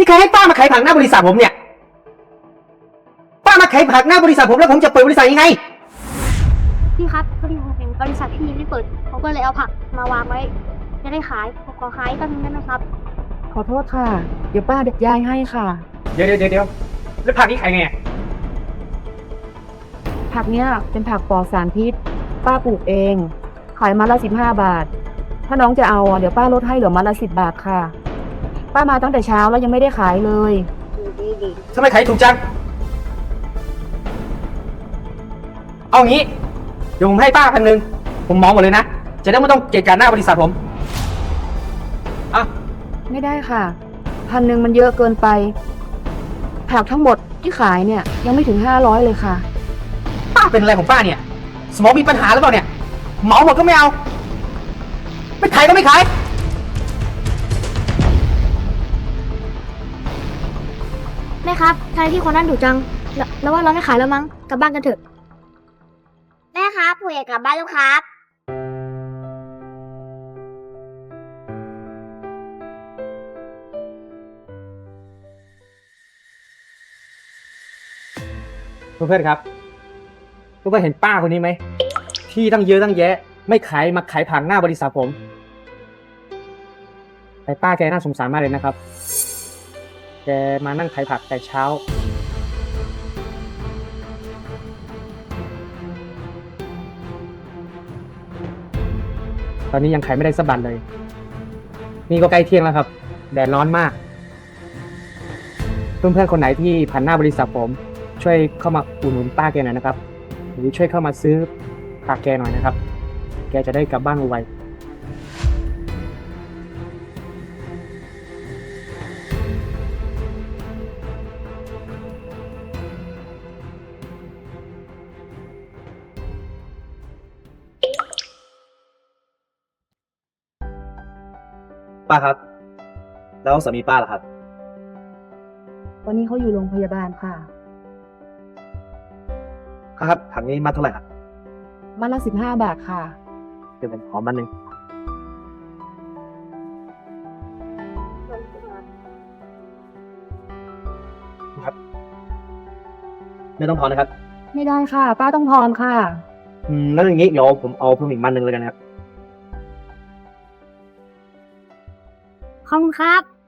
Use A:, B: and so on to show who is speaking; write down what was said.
A: นี่ใครให้ป้ามาขายผักหน้าบริษัทผมเนี่ย ป้ามาขายผักหน้าบริษัทผมแล้วผมจะเปิดบริษัทยังไง
B: พี่ครับพอดีผมเห็นบริษัทพี่ยังไม่เปิดผมก็เลยเอาผักมาวางไว้ จะได้ขายผมขอขายแป๊บนึงได้ไหมครับ
C: ขอโทษค่ะ เดี๋ยวป้าเด็ดยายให้ค่ะ
A: เดี๋ยวเดี๋ยวเดี๋ยวเดี๋ยวแล้วผักนี่ขายไงอะ
C: ผักเนี้ยเป็นผักปลอดสารพิษ ป้าปลูกเอง ขายมัดละสิบห้าบาท ถ้าน้องจะเอาอะเดี๋ยวป้าลดให้เหลือมัดละสิบบาทค่ะ ป้ามาตั้งแต่เช้าแล้วยังไม่ได้ขายเลย
B: ดีดี
A: ทำไมขายถูกจัง เอางี้ เดี๋ยวผมให้ป้าพันหนึ่งผมมองหมดเลยนะ จะได้ไม่ต้องเกะกะหน้าบริษัทผม อะ
C: ไม่ได้ค่ะ พันหนึ่งมันเยอะเกินไป ผักทั้งหมดที่ขายเนี่ยยังไม่ถึงห้าร้อยเลยค่ะ
A: ป้าเป็นอะไรของป้าเนี่ย สมองมีปัญหาหรือเปล่าเนี่ยเหมาหมดก็ไม่เอา ไม่ขายก็ไม่ขาย
B: ม่ครับทำไมพี่คนนั้นดุจังแล้วแล้วว่าเราไม่ขายแล้วมั้งกลับบ้านกันเถอะ แม่ครับผมอยากกลับบ้านแล้วครับ
A: เพื่อนๆครับเพื่อนๆเห็นป้าคนนี้ไหม ที่ตั้งเยอะตั้งแยะ ไม่ขายมาขายผักหน้าบริษัทผม แต่ป้าแกน่าสงสารมากเลยนะครับ แกมานั่งขายผักแต่เช้า ตอนนี้ยังขายไม่ได้สักบาทเลย นี่ก็ใกล้เที่ยงแล้วครับ แดดร้อนมาก เพื่อนๆคนไหนที่ผ่านหน้าบริษัทผม ช่วยเข้ามาอุดหนุนป้าแกหน่อยนะครับ หรือช่วยเข้ามาซื้อผักแกหน่อยนะครับ แกจะได้กลับบ้านไวๆ ป้าครับ แล้วสามีป้าล่ะครับ
C: ตอนนี้เขาอยู่โรงพยาบาลค่ะ
A: ครับถังนี้มาเท่าไหร่ครับ
C: มัดละสิบห้าบาทค่ะ
A: เดี๋ยวผมขอมันหนึ่งครับ ไม่ต้องทอนนะครับ
C: ไม่ได้ค่ะ ป้าต้องทอนค่ะ
A: อืมแล้วอย่างนี้เดี๋ยวผมเอาเพิ่มอีกมันหนึ่งเลยกันนะครับ
B: ขอบคุณครับ